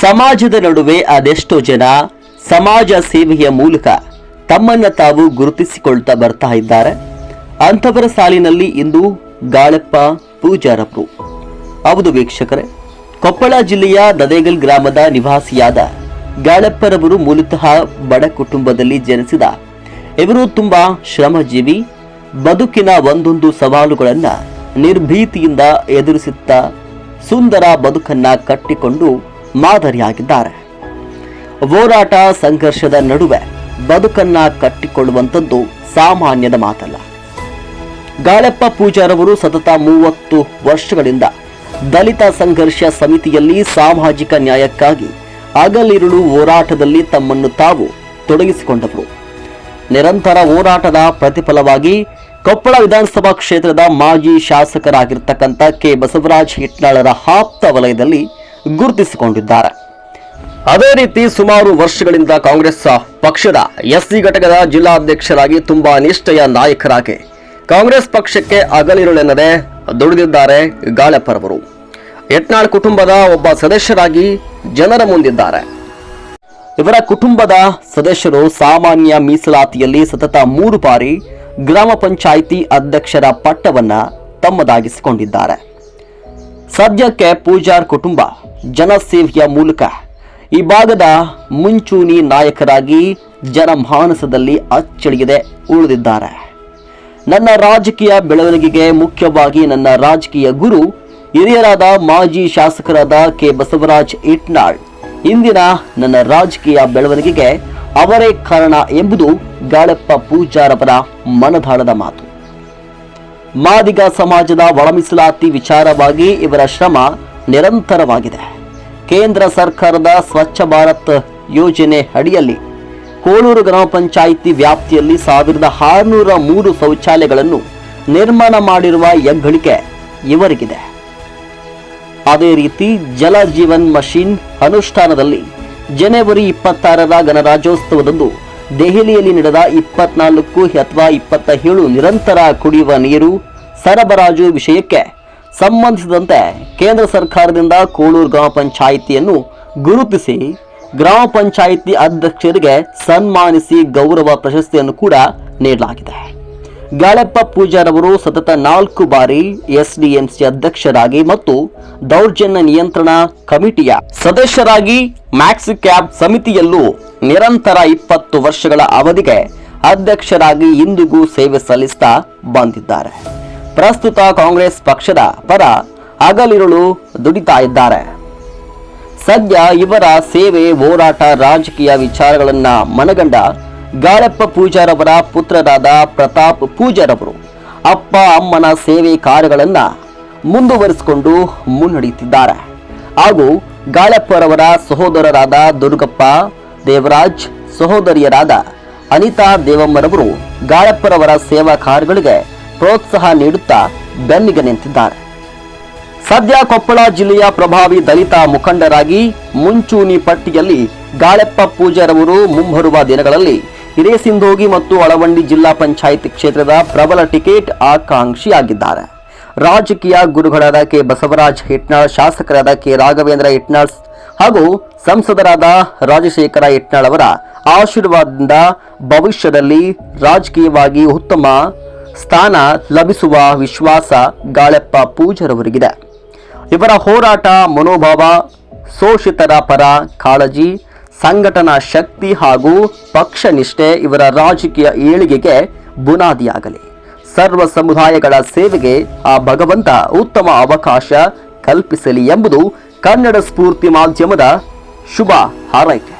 ಸಮಾಜದ ನಡುವೆ ಅದೆಷ್ಟೋ ಜನ ಸಮಾಜ ಸೇವೆಯ ಮೂಲಕ ತಮ್ಮನ್ನ ತಾವು ಗುರುತಿಸಿಕೊಳ್ತಾ ಬರ್ತಾ ಇದ್ದಾರೆ. ಅಂಥವರ ಸಾಲಿನಲ್ಲಿ ಇಂದು ಗಾಳಪ್ಪ ಪೂಜಾರಪ್ರು. ಹೌದು ವೀಕ್ಷಕರೇ, ಕೊಪ್ಪಳ ಜಿಲ್ಲೆಯ ದದೇಗಲ್ ಗ್ರಾಮದ ನಿವಾಸಿಯಾದ ಗಾಳಪ್ಪರವರು ಮೂಲತಃ ಬಡ ಕುಟುಂಬದಲ್ಲಿ ಜನಿಸಿದ. ಇವರು ತುಂಬಾ ಶ್ರಮಜೀವಿ, ಬದುಕಿನ ಒಂದೊಂದು ಸವಾಲುಗಳನ್ನು ನಿರ್ಭೀತಿಯಿಂದ ಎದುರಿಸುತ್ತಾ ಸುಂದರ ಬದುಕನ್ನ ಕಟ್ಟಿಕೊಂಡು ಮಾದರಿಯಾಗಿದ್ದಾರೆ. ಹೋರಾಟ ಸಂಘರ್ಷದ ನಡುವೆ ಬದುಕನ್ನ ಕಟ್ಟಿಕೊಳ್ಳುವಂಥದ್ದು ಸಾಮಾನ್ಯದ ಮಾತಲ್ಲ. ಗಾಳಪ್ಪ ಪೂಜಾರವರು ಸತತ ಮೂವತ್ತು ವರ್ಷಗಳಿಂದ ದಲಿತ ಸಂಘರ್ಷ ಸಮಿತಿಯಲ್ಲಿ ಸಾಮಾಜಿಕ ನ್ಯಾಯಕ್ಕಾಗಿ ಹಗಲಿರುಳು ಹೋರಾಟದಲ್ಲಿ ತಮ್ಮನ್ನು ತಾವು ತೊಡಗಿಸಿಕೊಂಡವರು. ನಿರಂತರ ಹೋರಾಟದ ಪ್ರತಿಫಲವಾಗಿ ಕೊಪ್ಪಳ ವಿಧಾನಸಭಾ ಕ್ಷೇತ್ರದ ಮಾಜಿ ಶಾಸಕರಾಗಿರ್ತಕ್ಕಂಥ ಕೆ ಬಸವರಾಜ್ ಹಿಟ್ನಾಳರ ಆಪ್ತ ವಲಯದಲ್ಲಿ ಗುರುತಿಸಿಕೊಂಡಿದ್ದಾರೆ. ಅದೇ ರೀತಿ ಸುಮಾರು ವರ್ಷಗಳಿಂದ ಕಾಂಗ್ರೆಸ್ ಪಕ್ಷದ ಎಸ್ಸಿ ಘಟಕದ ಜಿಲ್ಲಾಧ್ಯಕ್ಷರಾಗಿ ತುಂಬಾ ನಿಷ್ಠೆಯ ನಾಯಕರಾಗಿ ಕಾಂಗ್ರೆಸ್ ಪಕ್ಷಕ್ಕೆ ಅಗಲಿರುಳೆನ್ನದೆ ದುಡಿದಿದ್ದಾರೆ ಗಾಳಪ್ಪರವರು. ಯತ್ನಾಳ್ ಕುಟುಂಬದ ಒಬ್ಬ ಸದಸ್ಯರಾಗಿ ಜನರ ಮುಂದಿದ್ದಾರೆ. ಇವರ ಕುಟುಂಬದ ಸದಸ್ಯರು ಸಾಮಾನ್ಯ ಮೀಸಲಾತಿಯಲ್ಲಿ ಸತತ ಮೂರು ಬಾರಿ ಗ್ರಾಮ ಪಂಚಾಯಿತಿ ಅಧ್ಯಕ್ಷರ ಪಟ್ಟವನ್ನ ತಮ್ಮದಾಗಿಸಿಕೊಂಡಿದ್ದಾರೆ. ಸದ್ಯಕ್ಕೆ ಪೂಜಾರ್ ಕುಟುಂಬ, ಜನಸೇವೆಯ ಮೂಲಕ ಈ ಭಾಗದ ಮುಂಚೂಣಿ ನಾಯಕರಾಗಿ ಜನಮಾನಸದಲ್ಲಿ ಅಚ್ಚಳಿಯದೆ ಉಳಿದಿದ್ದಾರೆ. ನನ್ನ ರಾಜಕೀಯ ಬೆಳವಣಿಗೆಗೆ ಮುಖ್ಯವಾಗಿ ನನ್ನ ರಾಜಕೀಯ ಗುರು, ಹಿರಿಯರಾದ ಮಾಜಿ ಶಾಸಕರಾದ ಕೆ. ಬಸವರಾಜ್ ಇಟ್ನಾಳ್. ಇಂದಿನ ನನ್ನ ರಾಜಕೀಯ ಬೆಳವಣಿಗೆಗೆ ಅವರೇ ಕಾರಣ ಎಂಬುದು ಗಾಳಪ್ಪ ಪೂಜಾರವರ ಮನದಾಳದ ಮಾತು. ಮಾದಿಗ ಸಮಾಜದ ಒಳಮೀಸಲಾತಿ ವಿಚಾರವಾಗಿ ಇವರ ಶ್ರಮ ನಿರಂತರವಾಗಿದೆ. ಕೇಂದ್ರ ಸರ್ಕಾರದ ಸ್ವಚ್ಛ ಭಾರತ್ ಯೋಜನೆ ಅಡಿಯಲ್ಲಿ ಕೋಳೂರು ಗ್ರಾಮ ಪಂಚಾಯಿತಿ ವ್ಯಾಪ್ತಿಯಲ್ಲಿ ಸಾವಿರದ ಆರುನೂರ ಮೂರು ಶೌಚಾಲಯಗಳನ್ನು ನಿರ್ಮಾಣ ಮಾಡಿರುವ ಹೆಗ್ಗಳಿಕೆ ಇವರಿಗಿದೆ. ಅದೇ ರೀತಿ ಜಲ ಜೀವನ್ ಮಷೀನ್ ಅನುಷ್ಠಾನದಲ್ಲಿ ಜನವರಿ ಇಪ್ಪತ್ತಾರರ ಗಣರಾಜ್ಯೋತ್ಸವದಂದು ದೆಹಲಿಯಲ್ಲಿ ನಡೆದ ಇಪ್ಪತ್ನಾಲ್ಕು ಅಥವಾ ಇಪ್ಪತ್ತ ಏಳು ನಿರಂತರ ಕುಡಿಯುವ ನೀರು ಸರಬರಾಜು ವಿಷಯಕ್ಕೆ ಸಂಬಂಧಿಸಿದಂತೆ ಕೇಂದ್ರ ಸರ್ಕಾರದಿಂದ ಕೋಳೂರು ಗ್ರಾಮ ಪಂಚಾಯಿತಿಯನ್ನು ಗುರುತಿಸಿ ಗ್ರಾಮ ಪಂಚಾಯಿತಿ ಅಧ್ಯಕ್ಷರಿಗೆ ಸನ್ಮಾನಿಸಿ ಗೌರವ ಪ್ರಶಸ್ತಿಯನ್ನು ಕೂಡ ನೀಡಲಾಗಿದೆ. ಗಾಳಪ್ಪ ಪೂಜಾರವರು ಸತತ ನಾಲ್ಕು ಬಾರಿ ಎಸ್ಡಿಎಂಸಿ ಅಧ್ಯಕ್ಷರಾಗಿ ಮತ್ತು ದೌರ್ಜನ್ಯ ನಿಯಂತ್ರಣ ಕಮಿಟಿಯ ಸದಸ್ಯರಾಗಿ ಮ್ಯಾಕ್ಸ್ ಕ್ಯಾಬ್ ಸಮಿತಿಯಲ್ಲೂ ನಿರಂತರ ಇಪ್ಪತ್ತು ವರ್ಷಗಳ ಅವಧಿಗೆ ಅಧ್ಯಕ್ಷರಾಗಿ ಇಂದಿಗೂ ಸೇವೆ ಸಲ್ಲಿಸ್ತಾ ಬಂದಿದ್ದಾರೆ. ಪ್ರಸ್ತುತ ಕಾಂಗ್ರೆಸ್ ಪಕ್ಷದ ಪರ ಹಗಲಿರುಳು ದುಡಿತಾ ಇದ್ದಾರೆ. ಸದ್ಯ ಇವರ ಸೇವೆ, ಹೋರಾಟ, ರಾಜಕೀಯ ವಿಚಾರಗಳನ್ನ ಮನಗಂಡ ಗಾಳಪ್ಪ ಪೂಜಾರವರ ಪುತ್ರರಾದ ಪ್ರತಾಪ್ ಪೂಜಾರವರು ಅಪ್ಪ, ಅಮ್ಮನ ಸೇವೆ ಕಾರ್ಯಗಳನ್ನ ಮುಂದುವರಿಸಿಕೊಂಡು ಮುನ್ನಡೆಯುತ್ತಿದ್ದಾರೆ. ಹಾಗೂ ಗಾಳಪ್ಪರವರ ಸಹೋದರರಾದ ದುರ್ಗಪ್ಪ ದೇವರಾಜ್, ಸಹೋದರಿಯರಾದ ಅನಿತಾ ದೇವಮ್ಮರವರು ಗಾಳಪ್ಪರವರ ಸೇವಾ ಕಾರ್ಯಗಳಿಗೆ ಪ್ರೋತ್ಸಾಹ ನೀಡುತ್ತಾ ಬೆನ್ನಿಗೆ ನಿಂತಿದ್ದಾರೆ. ಸದ್ಯ ಕೊಪ್ಪಳ ಜಿಲ್ಲೆಯ ಪ್ರಭಾವಿ ದಲಿತ ಮುಖಂಡರಾಗಿ ಮುಂಚೂಣಿ ಪಟ್ಟಿಯಲ್ಲಿ ಗಾಳಪ್ಪ ಪೂಜಾರವರು ಮುಂಬರುವ ದಿನಗಳಲ್ಲಿ ಹಿರೇಸಿಂಧೋಗಿ ಮತ್ತು ಅಳವಂಡಿ ಜಿಲ್ಲಾ ಪಂಚಾಯಿತಿ ಕ್ಷೇತ್ರದ ಪ್ರಬಲ ಟಿಕೆಟ್ ಆಕಾಂಕ್ಷಿಯಾಗಿದ್ದಾರೆ. ರಾಜಕೀಯ ಗುರುಗಳಾದ ಕೆ. ಬಸವರಾಜ್ ಹಿಟ್ನಾಳ್, ಶಾಸಕರಾದ ಕೆ. ರಾಘವೇಂದ್ರ ಹಿಟ್ನಾಳ್ ಹಾಗೂ ಸಂಸದರಾದ ರಾಜಶೇಖರ ಹಿಟ್ನಾಳ್ ಅವರ ಆಶೀರ್ವಾದದಿಂದ ಭವಿಷ್ಯದಲ್ಲಿ ರಾಜಕೀಯವಾಗಿ ಉತ್ತಮ ಸ್ಥಾನ ಲಭಿಸುವ ವಿಶ್ವಾಸ ಗಾಳೆಪ್ಪ ಪೂಜರವರಿಗಿದೆ. ಇವರ ಹೋರಾಟ ಮನೋಭಾವ ಶೋಷಿತರ ಪರ ಕಾಳಜಿ ಸಂಘಟನಾ ಶಕ್ತಿ ಹಾಗೂ ಪಕ್ಷ ನಿಷ್ಠೆ ಇವರ ರಾಜಕೀಯ ಏಳಿಗೆಗೆ ಬುನಾದಿಯಾಗಲಿ. ಸರ್ವ ಸಮುದಾಯಗಳ ಸೇವೆಗೆ ಆ ಭಗವಂತ ಉತ್ತಮ ಅವಕಾಶ ಕಲ್ಪಿಸಲಿ ಎಂಬುದು ಕನ್ನಡ ಸ್ಫೂರ್ತಿ ಮಾಧ್ಯಮದ ಶುಭ ಹಾರೈಕೆ.